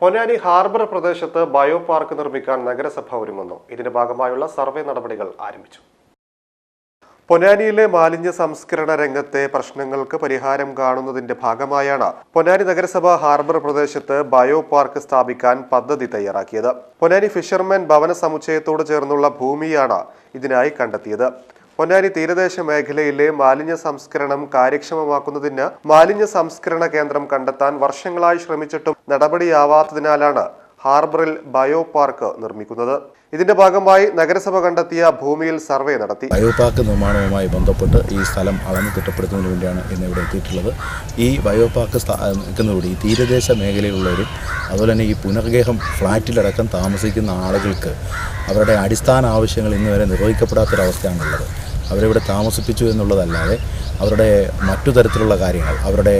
Ponnani harbour പ്രദേശത്ത് bio park നിർമ്മിക്കാൻ നഗരസഭ ഒരുങ്ങുന്നു. ഇതിന്റെ ഭാഗമായുള്ള സർവേ നടപടികൾ ആരംഭിച്ചു. പൊന്നാനിയിലെ മാലിന്യ സംസ്കരണ രംഗത്തെ പ്രശ്നങ്ങൾക്ക് പരിഹാരം കാണുന്നതിന്റെ ഭാഗമായാണ് പൊന്നാനി നഗരസഭ ഹാർബർ പ്രദേശത്ത് ബയോ പാർക്ക് സ്ഥാപിക്കാൻ പദ്ധതി തയ്യാറാക്കിയത്. പൊന്നാനി ഫിഷർമാൻ ഭവന സമുച്ചയത്തോട് ചേർന്നുള്ള ഭൂമിയാണ് ഇതിനായി കണ്ടെത്തിയത്. പൊന്നാനി തീരദേശ മേഖലയിലെ മാലിന്യ സംസ്കരണം കാര്യക്ഷമമാക്കുന്നതിന് മാലിന്യ സംസ്കരണ കേന്ദ്രം കണ്ടെത്താൻ വർഷങ്ങളായി ശ്രമിച്ചിട്ടും നടപടിയാവാത്തതിനാലാണ് ഹാർബറിൽ ബയോ പാർക്ക് നിർമ്മിക്കുന്നത്. ഇതിന്റെ ഭാഗമായി നഗരസഭ കണ്ടെത്തിയ ഭൂമിയിൽ സർവേ നടത്തി. ബയോ പാർക്ക് നിർമ്മാണവുമായി ബന്ധപ്പെട്ട് ഈ സ്ഥലം അളന്ന് തിട്ടപ്പെടുത്തുന്നതിന് വേണ്ടിയാണ് ഇന്ന് ഇവിടെ എത്തിയിട്ടുള്ളത്. ഈ ബയോ പാർക്ക് നിൽക്കുന്നതോടെ ഈ തീരദേശ മേഖലയിലുള്ളവരും അതുപോലെ തന്നെ ഈ പുനർഗേഹം ഫ്ലാറ്റിലടക്കം താമസിക്കുന്ന ആളുകൾക്ക് അവരുടെ അടിസ്ഥാന ആവശ്യങ്ങൾ ഇന്ന് വരെ നിർവഹിക്കപ്പെടാത്തൊരവസ്ഥയാണുള്ളത്. അവരിവിടെ താമസിപ്പിച്ചു എന്നുള്ളതല്ലാതെ അവരുടെ മറ്റു തരത്തിലുള്ള കാര്യങ്ങൾ അവരുടെ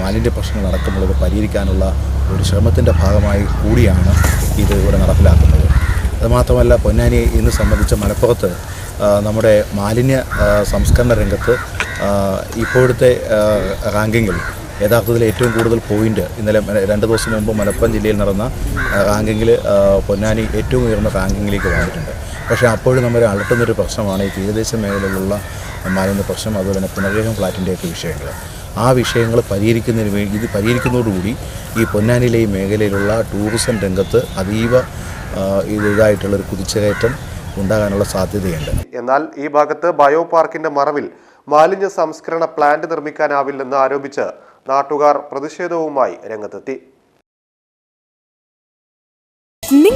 മാലിന്യ പ്രശ്നങ്ങൾ അടക്കമുള്ളത് പരിഹരിക്കാനുള്ള ഒരു ശ്രമത്തിന്റെ ഭാഗമായി കൂടിയാണ് ഇത് ഇവിടെ നടപ്പിലാക്കുന്നത്. അതുമാത്രമല്ല പൊന്നാനി ഇന്ന് സംബന്ധിച്ച് മലപ്പുറത്ത് നമ്മുടെ മാലിന്യ സംസ്കരണ രംഗത്ത് ഇപ്പോഴത്തെ റാങ്കിങ്ങിൽ യഥാർത്ഥത്തിൽ ഏറ്റവും കൂടുതൽ പോയിന്റ് ഇന്നലെ രണ്ട് ദിവസം മുമ്പ് മലപ്പുറം ജില്ലയിൽ നടന്ന റാങ്കിങ്ങിൽ പൊന്നാനി ഏറ്റവും ഉയർന്ന റാങ്കിങ്ങിലേക്ക് വന്നിട്ടുണ്ട്. പക്ഷേ അപ്പോഴും നമ്മൾ അലട്ടുന്നൊരു പ്രശ്നമാണ് ഈ തീരദേശ മേഖലയിലുള്ള മാലിന്യ പ്രശ്നം അതുപോലെ തന്നെ പുനർഗ്രഹം ഫ്ലാറ്റിന്റെയൊക്കെ വിഷയങ്ങൾ. ആ വിഷയങ്ങൾ പരിഹരിക്കുന്നതിന് വേണ്ടി ഇത് പരിഹരിക്കുന്നതോടുകൂടി ഈ പൊന്നാനിയിലെ ഈ മേഖലയിലുള്ള ടൂറിസം രംഗത്ത് അതീവ ഇതായിട്ടുള്ളൊരു കുതിച്ചുകയറ്റം ഉണ്ടാകാനുള്ള സാധ്യതയുണ്ട്. എന്നാൽ ഈ ഭാഗത്ത് ബയോ പാർക്കിന്റെ മറവിൽ മാലിന്യ സംസ്കരണ പ്ലാന്റ് നിർമ്മിക്കാനാവില്ലെന്ന് ആരോപിച്ച് നാട്ടുകാർ പ്രതിഷേധവുമായി രംഗത്തെത്തി.